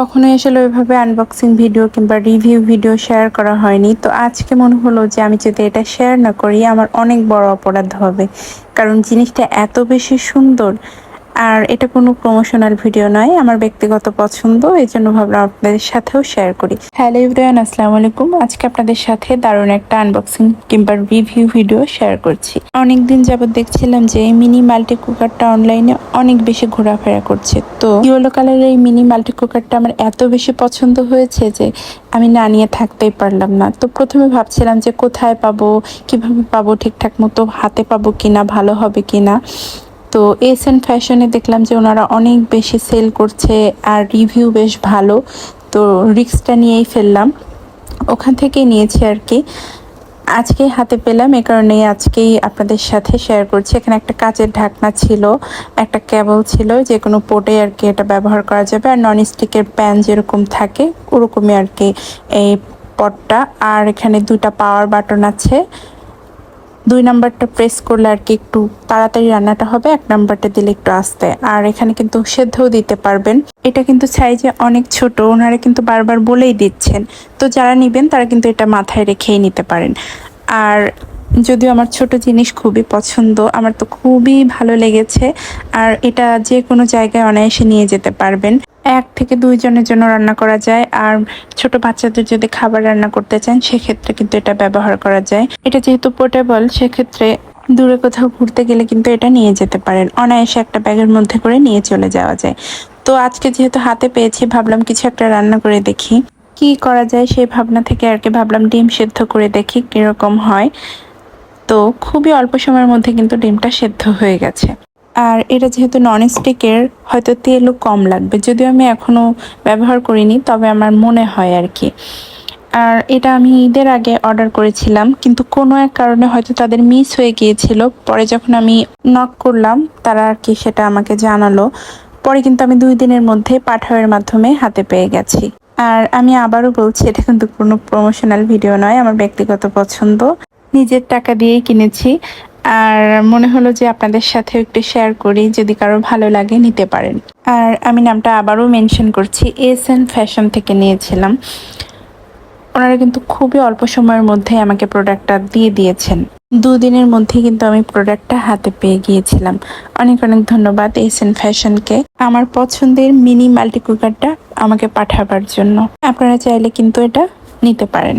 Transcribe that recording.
কখনোই আসলে ওইভাবে আনবক্সিং ভিডিও কিংবা রিভিউ ভিডিও শেয়ার করা হয়নি। তো আজকে মনে হলো যে আমি যদি এটা শেয়ার না করি, আমার অনেক বড় অপরাধ হবে। কারণ জিনিসটা এত বেশি সুন্দর আর এটা কোনো প্রমোশনাল ভিডিও নয়, আমার ব্যক্তিগত পছন্দ এই জন্য ভাবলাম আপনাদের সাথেও শেয়ার করি। হ্যালো ইব্রাহিম আসসালামু আলাইকুম। আজকে আপনাদের সাথে দারুণ একটা আনবক্সিং কিংবা রিভিউ ভিডিও শেয়ার করছি। অনেকদিন যাবত দেখছিলাম যে এই মিনি মাল্টি কুকারটা অনলাইনে অনেক বেশি ঘোরাফেরা করছে। তো ইয়েলো কালারের এই মিনি মাল্টি কুকারটা আমার এত বেশি পছন্দ হয়েছে যে আমি না নিয়ে থাকতেই পারলাম না। তো প্রথমে ভাবছিলাম যে কোথায় পাবো, কীভাবে পাবো ঠিকঠাক মতো, হাতে পাবো কিনা, ভালো হবে কিনা। তো এস এন ফ্যাশনে দেখলাম যে ওনারা অনেক বেশি সেল করছে আর রিভিউ বেশ ভালো। তো রিক্সটা নিয়েই ফেললাম। ওখান থেকেই নিয়েছি আর কি। আজকে হাতে পেলাম, এ কারণেই আজকেই আপনাদের সাথে শেয়ার করছি। এখানে একটা কাচের ঢাকনা ছিল, একটা কেবল ছিল, যে কোনো পোর্টে আর কি এটা ব্যবহার করা যাবে। আর নন স্টিকের প্যান যেরকম থাকে, ওরকমই আর কি এই পটটা। আর এখানে দুটা পাওয়ার বাটন আছে। দুই নাম্বারটা প্রেস করলে আর কি একটু তাড়াতাড়ি রান্নাটা হবে, এক নাম্বারটা দিলে একটু আস্তে। আর এখানে কিন্তু সেদ্ধও দিতে পারবেন। এটা কিন্তু সাইজে অনেক ছোট, ওনারা কিন্তু বারবার বলেই দিচ্ছেন। তো যারা নিবেন, তারা কিন্তু এটা মাথায় রেখেই নিতে পারেন। আর যদিও আমার ছোট জিনিস খুবই পছন্দ, আমার তো খুবই ভালো লেগেছে। আর এটা যে কোনো জায়গায় অনায়াসে নিয়ে যেতে পারবেন। এক থেকে দুইজনের জন্য রান্না করা যায়। আর ছোট বাচ্চাদের যদি খাবার রান্না করতে চান, সেক্ষেত্রে কিন্তু এটা ব্যবহার করা যায়। এটা যেহেতু পোর্টেবল সেক্ষেত্রে দূরে কোথাও ঘুরতে গেলে কিন্তু এটা নিয়ে যেতে পারেন। অনায়াসে একটা ব্যাগের মধ্যে করে নিয়ে চলে যাওয়া যায়। তো আজকে যেহেতু হাতে পেয়েছি, ভাবলাম কিছু একটা রান্না করে দেখি। কি করা যায় সেই ভাবনা থেকে আর কি ভাবলাম ডিম সেদ্ধ করে দেখি কীরকম হয়। তো খুবই অল্প সময়ের মধ্যে কিন্তু ডিমটা সেদ্ধ হয়ে গেছে। আর এটা যেহেতু নন স্টিকের হয়তো তেলও কম লাগবে। যদিও আমি এখনও ব্যবহার করিনি, তবে আমার মনে হয় আর কি। আর এটা আমি ঈদের আগে অর্ডার করেছিলাম, কিন্তু কোনো এক কারণে হয়তো তাদের মিস হয়ে গিয়েছিল। পরে যখন আমি নক করলাম, তারা আর কি সেটা আমাকে জানালো। পরে কিন্তু আমি দুই দিনের মধ্যে পাঠাওয়ের মাধ্যমে হাতে পেয়ে গেছি। আর আমি আবারও বলছি, এটা কিন্তু কোনো প্রমোশনাল ভিডিও নয়, আমার ব্যক্তিগত পছন্দ। নিজের টাকা দিয়েই কিনেছি। আর মনে হলো যে আপনাদের সাথে একটু শেয়ার করি, যদি কারও ভালো লাগে নিতে পারেন। আর আমি নামটা আবারও মেনশন করছি এস এন ফ্যাশন থেকে নিয়েছিলাম। ওনারা কিন্তু খুবই অল্প সময়ের মধ্যে আমাকে প্রোডাক্টটা দিয়ে দিয়েছেন। দুদিনের মধ্যে কিন্তু আমি প্রোডাক্টটা হাতে পেয়ে গিয়েছিলাম। অনেক অনেক ধন্যবাদ এস এন ফ্যাশনকে আমার পছন্দের মিনি মাল্টি কুকারটা আমাকে পাঠাবার জন্য। আপনারা চাইলে কিন্তু এটা নিতে পারেন।